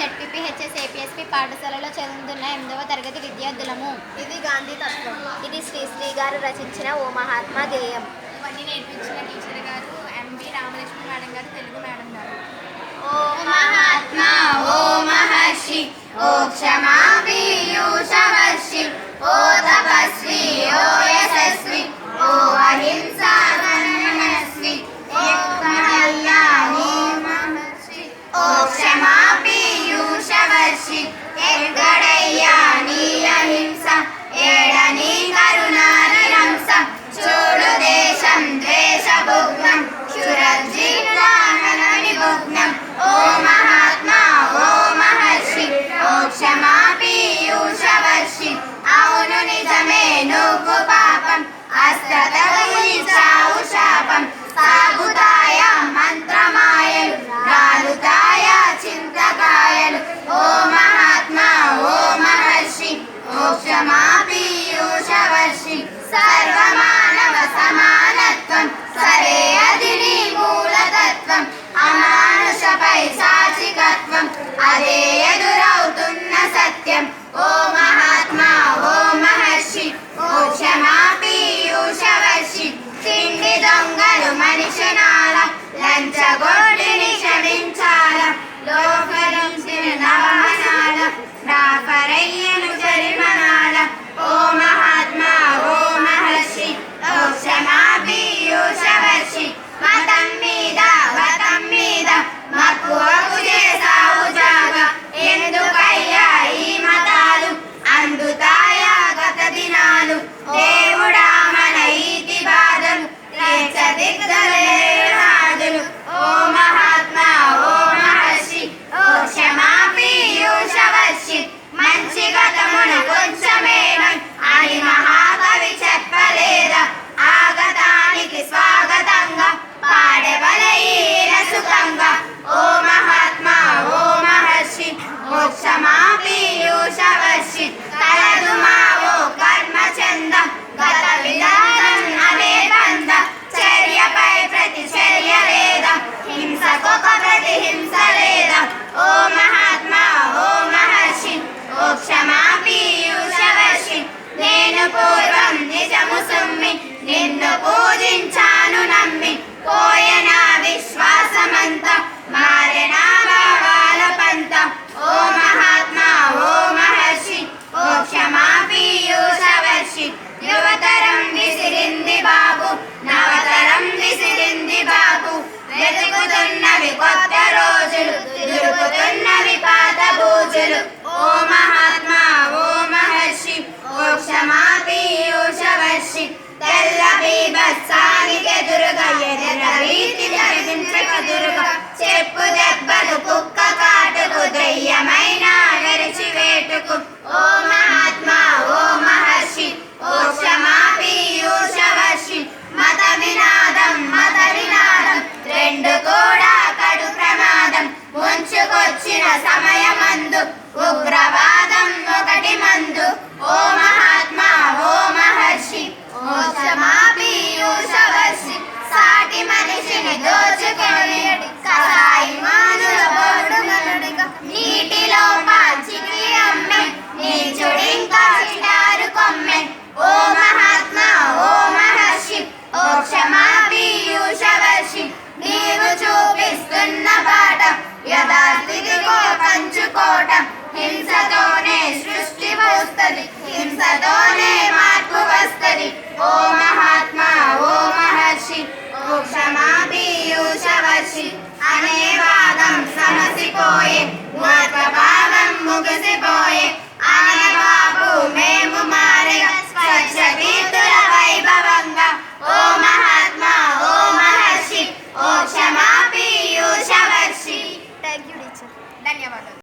ZPP HS APSP పాఠశాలలో చదువుతున్న ఎనిమిదవ తరగతి విద్యార్థులము. ఇది గాంధీ తత్వం. ఇది శ్రీశ్రీ గారు రచించిన ఓ మహాత్మా గేయం ఇవన్నీ నేర్పించిన టీచర్ గారు ఎంబి రామలక్ష్మి మేడం గారు తెలుగు మేడం గారు. ఓ మహాత్మా ఓ మహర్షి ఓ క్షమా పీయూషవర్షి ఓ తపస్వి ఓ యశస్వి ఓ అహింసా Dada. దొంగలు మనిషినాల క్షమించాల. లోకరించిన నవమనాల. నా జరిమనాల నిన్ను పూజించాను నమ్మి. పోయన విశ్వాసమంత మారెన భావాల పంత. ఓ మహాత్మా ఓ మహర్షి ఓ క్షమా పీయూషవర్షి యువతరం విసిరింది బాబు నవతరం విసిరింది బాబు. వెతుకుతున్నవి ಬೆಪ್ಪುದ ಬದುಕು మనిషిని దోచుకొని కసాయి మానుల బోడు నీటిలో పాచికి అమ్మె నీచుడింకా చిటారు కొమ్మె ఓ మహాత్మా ఓ మహర్షి ఓ క్షమా పీయూష వర్షి నీవు చూపిస్తున్న పాట యథార్థిదిగో పంచుకోట హింసతోనే సృష్టి వస్తుంది హింసతోనే మార్పు వస్తుంది. ఓ మహా அநேவாதம்